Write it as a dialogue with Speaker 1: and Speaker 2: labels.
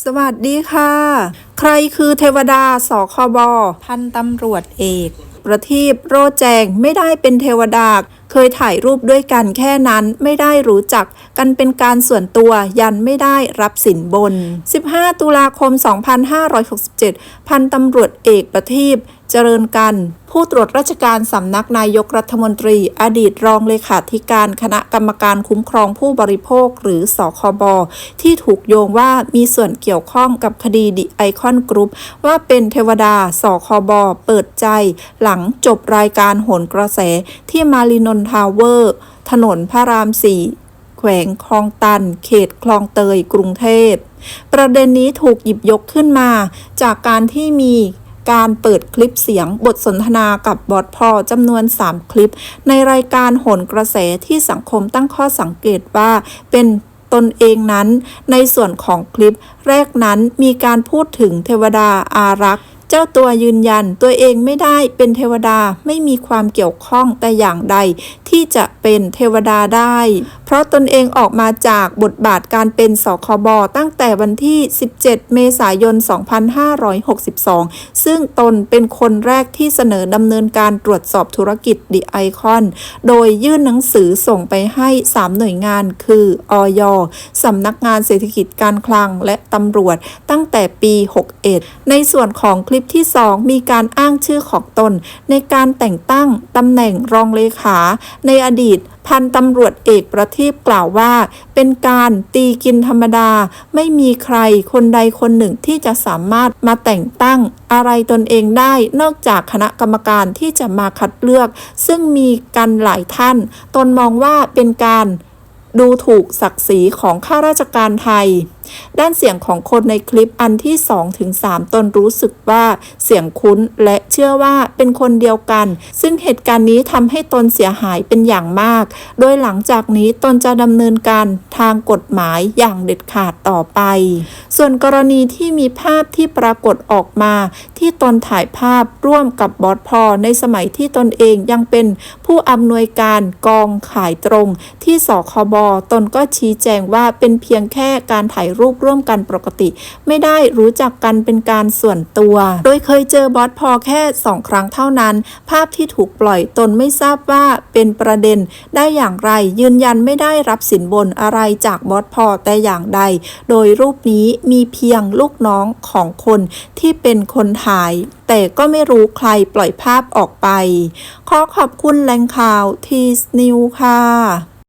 Speaker 1: สวัสดีค่ะ ใครคือเทวดาสคบพันตำรวจเอก ประทีปโรจแจงไม่ได้เป็นเทวดา เคยถ่ายรูปด้วยกันแค่นั้นไม่ได้รู้จักกันเป็นการส่วนตัวยันไม่ได้รับสินบน 15 ตุลาคม 2567 พันตำรวจเอกประทีป เจริญกัน ผู้ตรวจราชการสำนักนายกรัฐมนตรี อดีตรองเลขาธิการคณะกรรมการคุ้มครองผู้บริโภคหรือสคบที่ถูกโยงว่ามีส่วนเกี่ยวข้องกับคดีดิไอคอนกรุ๊ปว่าเป็นเทวดาสคบเปิดใจ หลังจบรายการโหนกระแสที่มารินนท์ทาวเวอร์ ถนนพระรามสี่แขวงคลองตัน เขตคลองเตย กรุงเทพ ประเด็นนี้ถูกหยิบยกขึ้นมา จากการที่มี การเปิดคลิปเสียงบทสนทนากับบอสพอจำนวน 3 คลิป ในรายการโหนกระแสที่สังคมตั้งข้อสังเกตว่าเป็นตนเองนั้น ในส่วนของคลิปแรกนั้นมีการพูดถึงเทวดาอารักษ์ เจ้าตัวยืนยันตัวเองไม่ได้เป็นเทวดาไม่มีความเกี่ยวข้องแต่อย่างใด ที่จะเป็นเทวดาได้ เพราะตนเองออกมาจากบทบาทการเป็นสคบตั้งแต่วันที่ 17 เมษายน 2562 ซึ่งตนเป็นคนแรกที่เสนอดำเนินการตรวจสอบธุรกิจดิไอคอน โดยยื่นหนังสือส่งไปให้ 3 หน่วยงานคืออยสำนักงานเศรษฐกิจการคลังและตำรวจตั้งแต่ปี 61 ในส่วนของคลิปที่ 2 มีการอ้างชื่อของตน ในการแต่งตั้งตำแหน่งรองเลขา ในอดีตพันตำรวจเอกประทีปกล่าวว่า เป็นการตีกินธรรมดา ไม่มีใครคนใดคนหนึ่งที่จะสามารถมาแต่งตั้งอะไรตนเองได้ นอกจากคณะกรรมการที่จะมาคัดเลือก ซึ่งมีกันหลายท่าน ตนมองว่าเป็นการดูถูกศักดิ์ศรีของข้าราชการไทย ด้านเสียงของคนในคลิปอันที่2ถึง3ตนรู้สึกว่าเสียงคุ้นและเชื่อว่าเป็นคนเดียวกัน ซึ่งเหตุการณ์นี้ทำให้ตนเสียหายเป็นอย่างมาก โดยหลังจากนี้ตนจะดำเนินการทางกฎหมายอย่างเด็ดขาดต่อไป ส่วนกรณีที่มีภาพที่ปรากฏออกมา ที่ตนถ่ายภาพร่วมกับบอสพอในสมัยที่ตนเองยังเป็นผู้อำนวยการกองขายตรง ที่สคบตนก็ชี้แจงว่าเป็นเพียงแค่การถ่ายรูปร่วมกันปกติ ไม่ได้รู้จักกันเป็นการส่วนตัว โดยเคยเจอบอสพอแค่สองครั้งเท่านั้น ภาพที่ถูกปล่อยตนไม่ทราบว่าเป็นประเด็นได้อย่างไรยืนยันไม่ได้รับสินบนอะไรจากบอสพอแต่อย่างใด โดยรูปนี้มีเพียงลูกน้องของคนที่เป็นคนถ่าย แต่ก็ไม่รู้ใครปล่อยภาพออกไป ขอขอบคุณแหล่งข่าวทีสนิวค่ะ